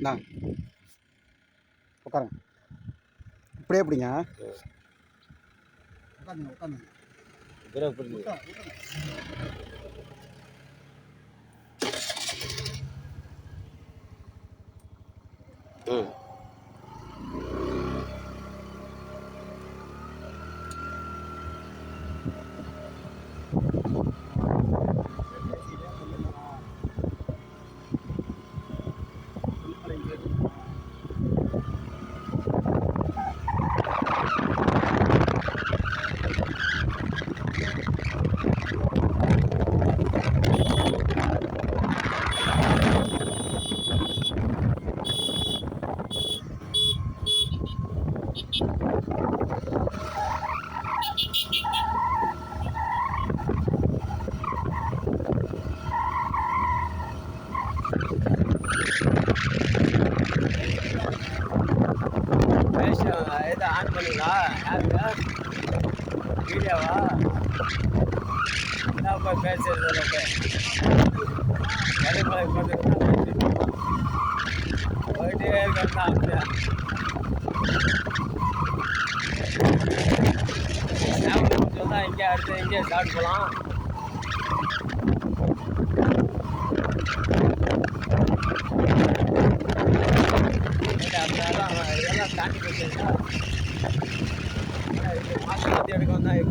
நான் உட்காருங்க. இப்படியே எப்படிங்க உட்காந்துங்க உட்காந்துங்க ம்.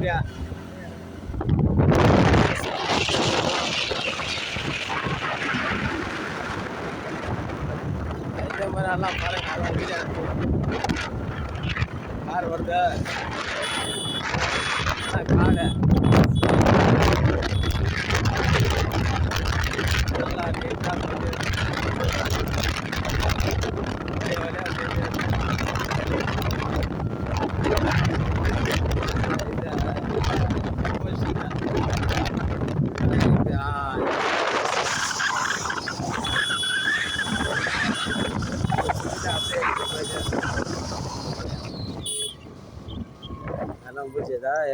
Yeah.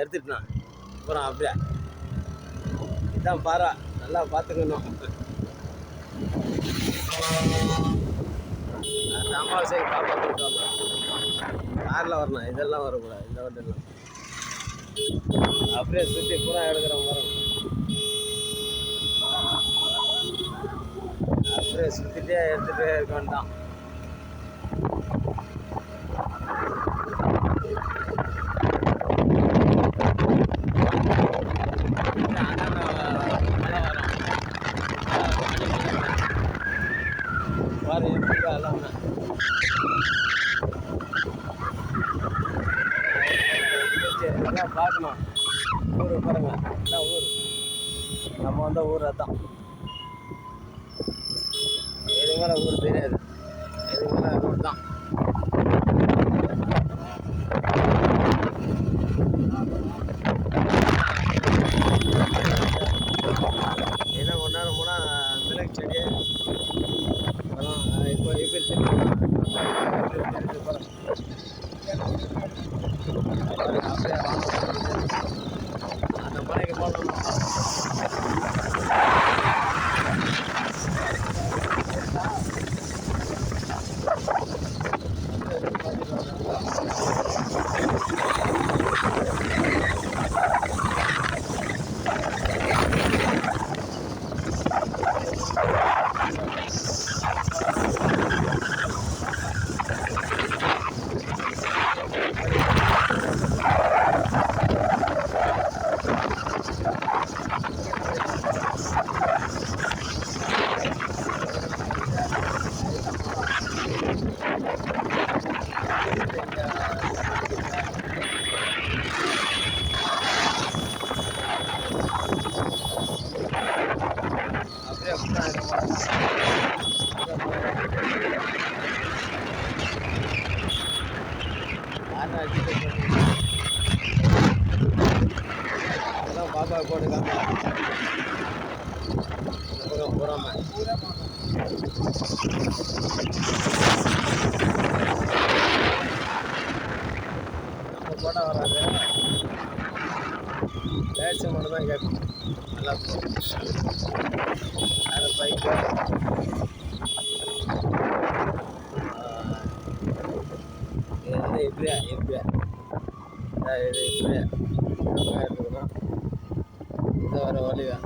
எடுத்துட்டான் அப்புறம் அப்படியே. இதான் பாரா நல்லா பார்த்துக்கணும். அமாவாசையை காப்பாற்றிருக்காங்க காரில் வரணும். இதெல்லாம் வரக்கூடாது. இந்த வண்டிலாம். அப்படியே சுற்றி பூரா எடுக்கிற மரம் அப்படியே சுற்றிட்டே எடுத்துகிட்டே இருக்க வேண்டாம். lo. இப்படியா இப்படியா இது இப்படியா இருக்கணும் இதை வர வழிவேன்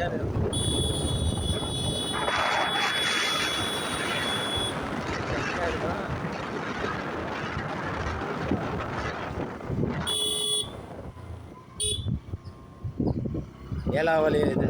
சேர் ஏழாவளி இது.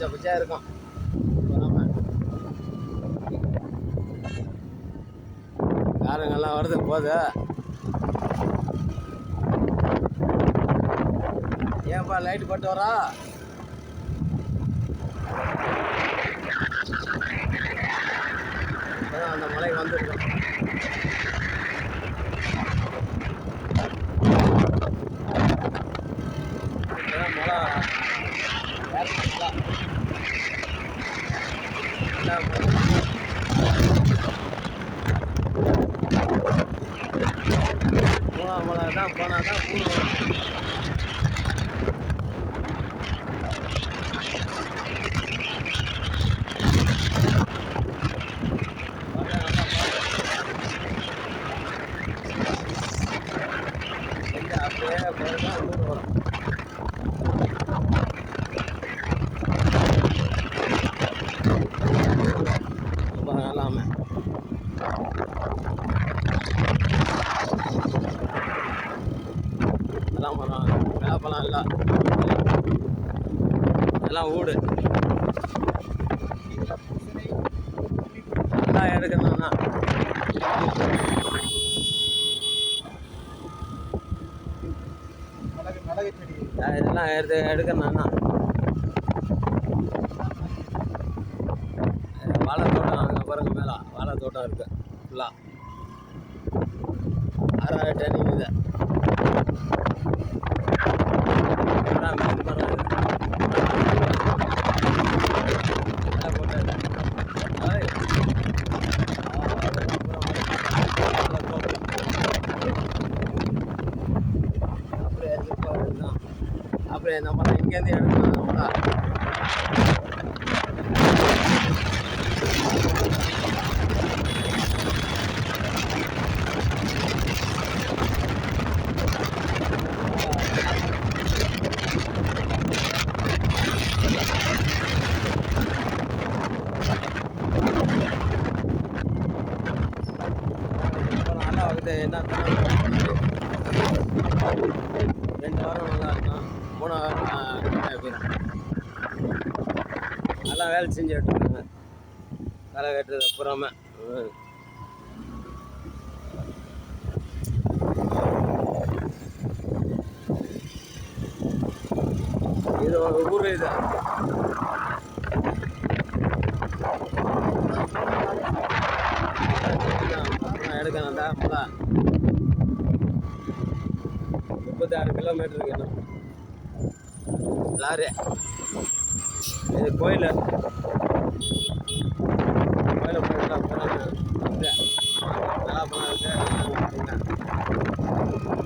பச்சை பச்சையாக இருக்கும் காரங்கள்லாம் வருது போகுது. ஏன்ப்பா லைட் போட்டு வரா அந்த மலை வந்துருக்கோம் பழம் எல்லாம் எல்லாம் ஊடு. எல்லாம் எடுக்கணும்னா. இதெல்லாம் எடுத்து எடுக்கணும் 对，那么一点点是好的。வேலை செஞ்சுக்கிட்டு இருக்காங்க களை வெட்டுறது அப்புறமா. இது ஒரு ஊர் இது. எடுக்கணும்டா மழை முப்பத்தாறு கிலோமீட்டருக்கு என்ன லாரி. இது கோயில் கோயிலை போயிட்டு போகிறாங்க நல்லா போனாங்க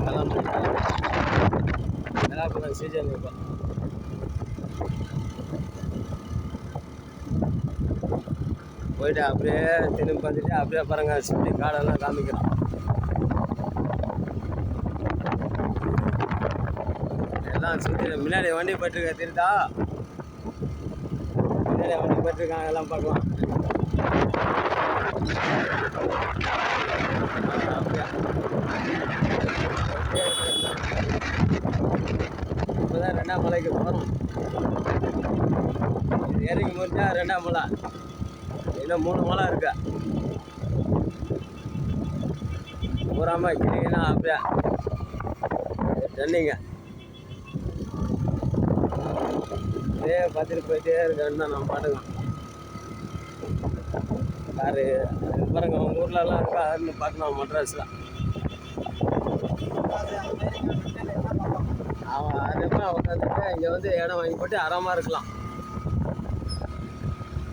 நல்லா நல்லா சீசன் இப்போ. போயிட்டு அப்படியே திரும்பி வந்துட்டு அப்படியே பாருங்க சுற்றி காடெல்லாம் காமிக்கிறோம். எல்லாம் சுற்றி முன்னாடி வண்டி பட்டிருக்க தெரியுதா? முன்னாடி வண்டி பட்டிருக்காங்க எல்லாம் பார்க்கலாம். இப்போதான் ரெண்டாம் மலைக்கு போகிறோம் இறங்கி முடிஞ்சா ரெண்டாம் மலை. இன்னும் மூணு மலை இருக்கா. பூராமல் கிளிலாம் அப்படியே ரன்னிங்க அப்படியே பார்த்துட்டு போயிட்டே இருக்கேன்னு தான் நம்ம பாட்டுக்கலாம் காரு அது பாருங்க அவங்க ஊர்லலாம் இருக்கா? அதுன்னு பார்க்கலாம் மட்ராஸில். அவன் அதுமா உட்காந்துட்டு இங்கே வந்து இடம் வாங்கி போட்டு அறமாக இருக்கலாம்.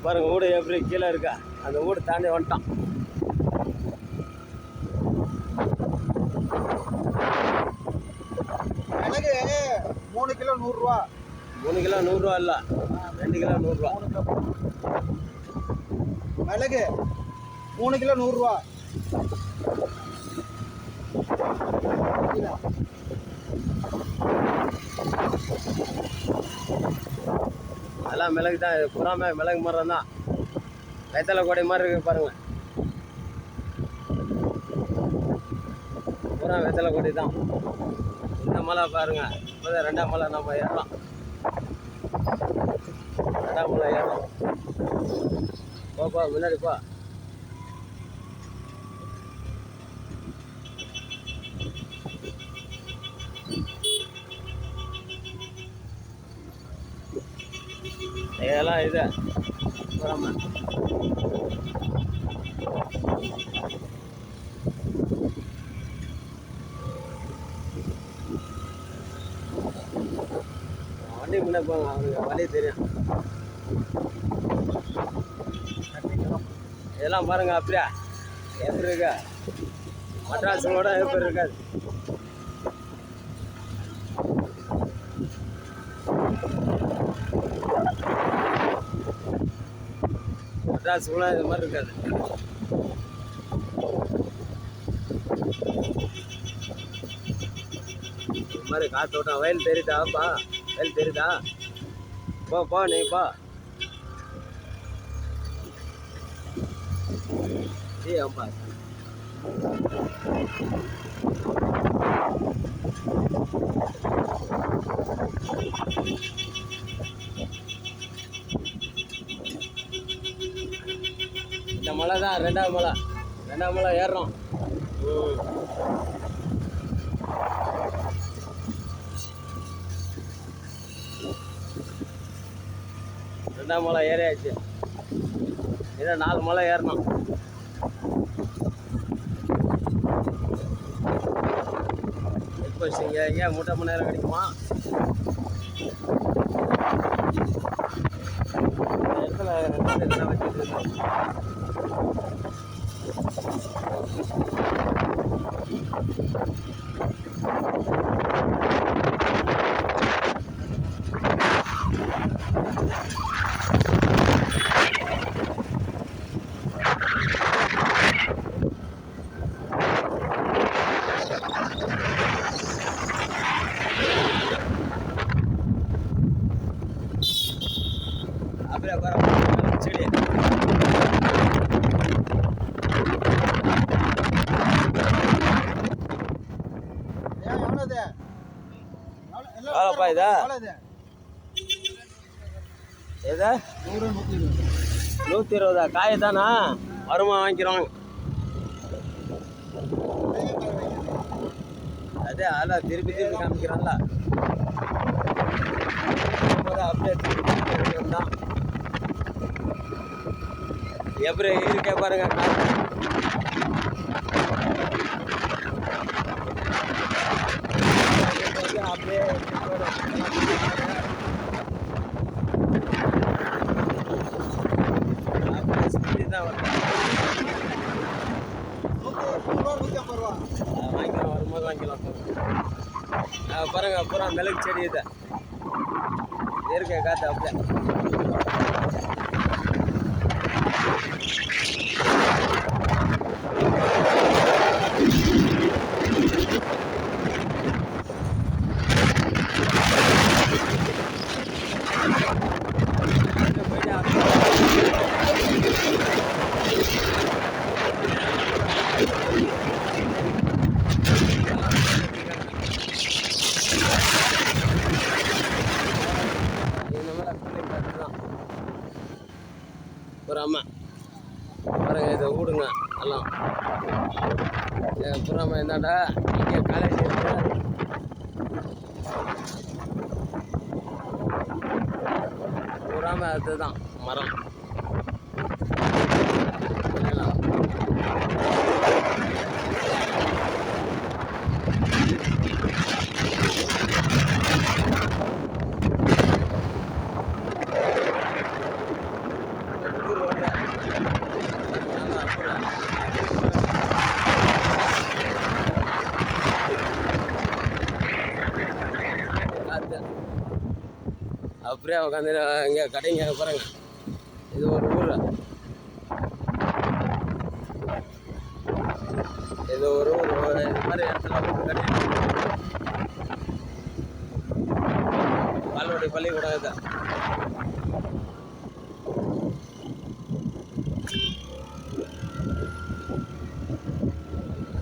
பாருங்க வீடு எப்படி கீழே இருக்கா? அந்த வீடு தாண்டி வந்துட்டான் மிளகு மூணு கிலோ நூறுரூவா மூணு கிலோ நூறுரூவா இல்லை. ரெண்டு கிலோ நூறுரூவா. மிளகு மூணு கிலோ நூறுரூவா. அதெல்லாம் மிளகு தான். இது புறாமே மிளகு மரம் தான். வெத்தலை கொடை மாதிரி இருக்கு பாருங்க. பூரா வெத்தலை கொடி தான். இந்த மலை பாருங்க. இப்போதான் ரெண்டாம் மலை நம்ம ஏறலாம். ரெண்டாம் மலை போப்பா முன்னாடி போ இதெல்லாம் இது புறாம வண்டி முன்னே போங்க அவனுக்கு வழி தெரியும் இதெல்லாம் பாருங்க அப்படியா? எப்படி இருக்கா? மட்ராஸுங்களோட எப்படி இருக்காது மெட்ராஸுக்குள்ள இது மாதிரி இருக்காது. இது மாதிரி காத்தோட்டம் வயல் தெரியுதாப்பா வயல் தெரியுதா? போ போ நீ போ. ஏ அம்பா இந்த மலை தான் ரெண்டாவது மலை. ரெண்டாவது மலை ஏறுறோம். ம். ரெண்டாம் மலை ஏறியாச்சு. இன்னும் நாலு மலை ஏறணும். எடுத்து வச்சிங்க ஏன் மூட்டை மணி நேரம் கிடைக்குமா? இடத்துல வச்சுருக்கோம் இதெல்லாம் வச்சுட்டு இருக்கோம். அப்படியே பாரு செடி ஏன் எவ்வளோ இது எவ்வளோ- எல்லாம் எவ்வளோப்பா இது? எது நூறு நூற்றி இருபது காய் தானா வருமா வாங்கிக்கிறோம். அதே அதான் திருப்பி திருப்பி காமிக்கிறான்ல. தூக்கி தான் எப்படி இருக்கே பாருங்க. அப்படியே தான் வாங்கிக்கலாம் வரும்போது வாங்கிக்கலாம் பாருங்க அப்புறம் மிளகு செடி இதை. இயற்கை காற்று அப்படியே அப்படியே போயிட்டு அப்படியே இந்த மாதிரி கூலிங் காற்று தான் ஒரு அம்மா பாருங்க இதை விடுங்க எல்லாம் புறாம என்னடா இங்கே காலேஜ் இருக்கு புறாம அதுதான் மரம் இல்லைங்களா? ஊர் ஓடுற. நல்லா புறா. காத்து. அப்படியே உட்காந்து இங்கே கடைங்க பாருங்க. இது ஒரு ஊர். இது ஒரு ஊர் இது மாதிரி இடத்துல ஒரு கடை பால்வாடி பள்ளிக்கூடம் இது.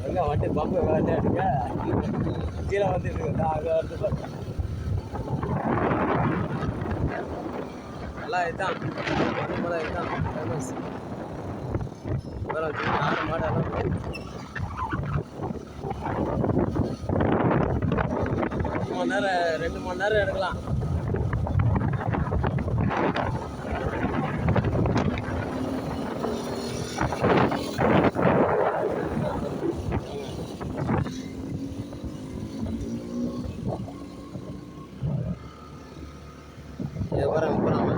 எங்க வண்டி பம்பு விளையாட்டு கீழே வந்துட்டு இருக்கு. அங்கே வந்து பார்த்தேன் நல்லா இதுதான் மலை இதுதான் ஃபேமஸ் ஆறு மாடு எல்லாம் ரெண்டு மணி நேரம் ரெண்டு மணி நேரம் எடுக்கலாம் இது பாருங்க புறாம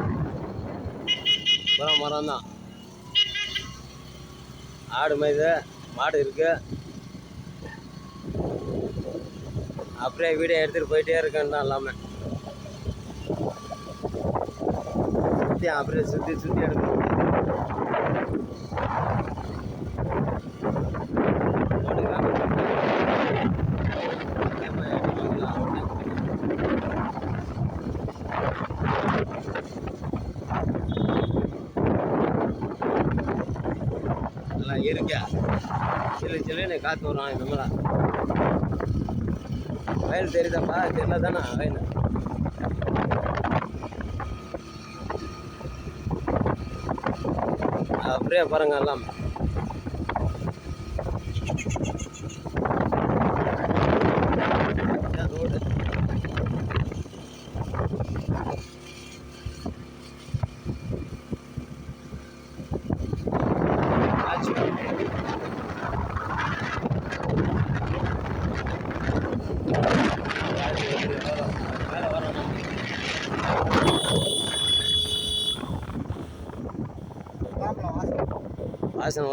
அப்புறம் மரம் தான். ஆடு மேய்து மாடு இருக்கு. அப்படியே வீடியோ எடுத்துகிட்டு போயிட்டே இருக்கேன் தான் எல்லாமே. சுற்றி அப்படியே சுற்றி சுற்றி எடுக்கணும் மாடு காமிச்சு. ஏம்மா, எடுக்கலாங்களா? எல்லாம் இருக்கா சில்லு சில்லுன்னு காற்று வரும் இந்த மாதிரி வயல் தெரியுதாப்பா? தெரியல தானே வயல். அப்படியே பாருங்க எல்லாம்.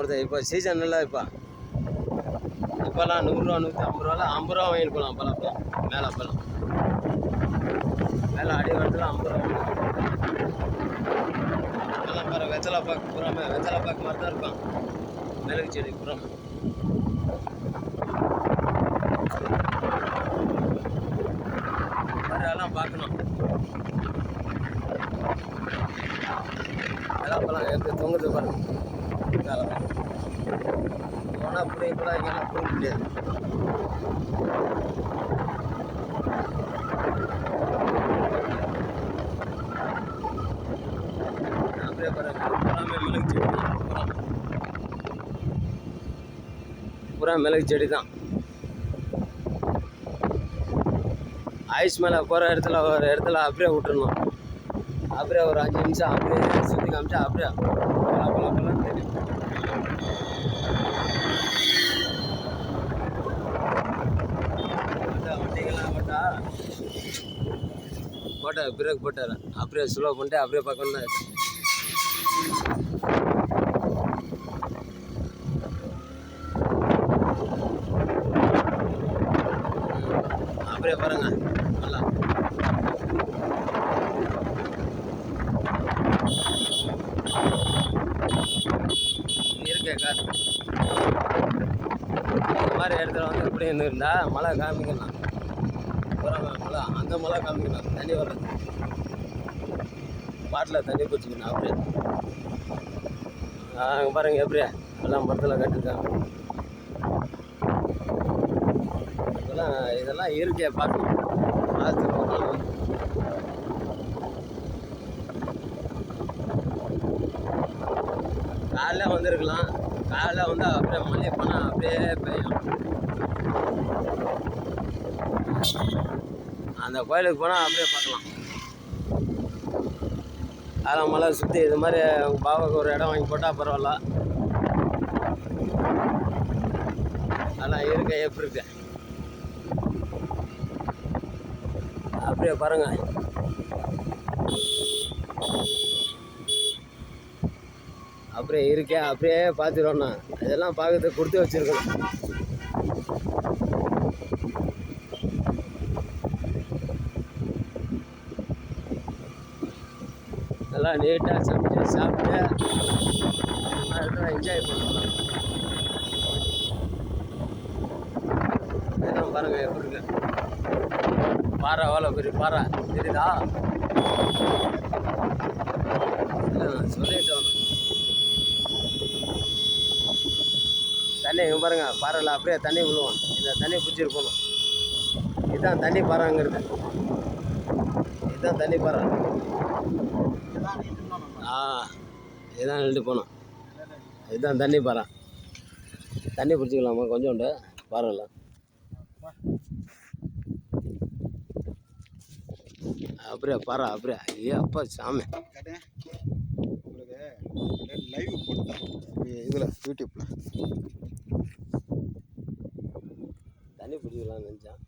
வருது இப்போ சீசன் இல்லை இப்போ. இப்போல்லாம் நூறுரூவா நூற்றி ஐம்பது ரூபாவில் ஐம்பது ரூபா வாங்கிட்டு போகலாம் அப்போலாம். மேலே அப்போல்லாம் மேலே அடி வரத்துல ஐம்பது ரூபா எல்லாம் பாரு வெத்தலை பாக்கு பூராமே வெத்தலை பாக்கு மாதிரி தான் இருக்கும். மிளகு செடி பூராமே. அதெல்லாம் பார்க்கணும் அதெல்லாம் இப்போலாம் எப்படி தொங்குது பாருங்க மேலே போனால் பிடிக்க கூட இங்கெல்லாம் பிடிக்க முடியாது அப்படியே பாருங்க பூராமே மிளகு செடி தான் பூரா. பூரா மிளகு செடி தான். ஐஸ் மேலே போகிற இடத்துல ஒரு இடத்துல அப்படியே விட்டுருணும் அப்படியே ஒரு அஞ்சு நிமிஷம் அப்படியே சுற்றி காமிச்சா அப்படியே பல பல தெரியும். போட்டார் பிரேக் போட்டார் அப்படியே ஸ்லோ பண்ணிட்டு அப்படியே பக்கம் தான் அப்படியே பாருங்க நல்லா இருக்கே இந்த மாதிரி இடத்துல வந்து எப்படி இருந்தா மழை காமிக்கலாம். மழை அந்த மழை காமிக்கலாம். தண்ணி வர்றது. பாட்டில் தண்ணி பிடிச்சிக்கணும் அப்படியே. அங்கே பாருங்க எப்படியா? எல்லாம் மரத்தில் கட்டிருக்காங்க. இதெல்லாம் இதெல்லாம் இயற்கையை பார்க்கணும். பார்த்து ஒரு நாள் வந்து காலைல வந்திருக்கலாம் காலைல வந்து அப்படியே மழை போனால் அப்படியே பெய்யும் அந்த கோயிலுக்கு போனால் அப்படியே பார்க்கலாம். அதெல்லாம் மலை சுற்றி இது மாதிரி உங்கள் பாபாவுக்கு ஒரு இடம் வாங்கி போட்டால் பரவாயில்ல. அதெல்லாம் இருக்க எப்படி இருக்கு? அப்படியே பாருங்க. அப்படியே இருக்கே அப்படியே பார்த்துருவோண்ணா இதெல்லாம் பார்க்கறதுக்கு கொடுத்து வச்சிருக்கணும். நல்லா நீட்டாக சமைச்சு சாப்பிட்டு என்ஜாய் பண்ணுவோம் இதெல்லாம் பாருங்க எப்படி இருக்கு. பாறை எவ்வளோ பெரிய பாறை தெரியுதா? சொல்லிட்டு நான் சொல்லிட்டேன் தண்ணி பாருங்கள் பாருங்க பாறையில் அப்படியே தண்ணி விழுவோம். இந்த தண்ணி பிடிச்சிருக்கணும் இதுதான் தண்ணி பாறைங்கிறது. இதுதான் தண்ணி பாறை. ஆ இதுதான் நின்று போனோம் இதுதான் தண்ணி பாறை. தண்ணி பிடிச்சிக்கலாமா? கொஞ்சோண்டு பாறையில். அப்படியே பாறை அப்படியே. ஐயா அப்பா சாமி உங்களுக்கு லைவ் போட்டேன் இதில் யூடியூப்பில் தண்ணி பிடிச்சிக்கலாம்னு நினச்சேன்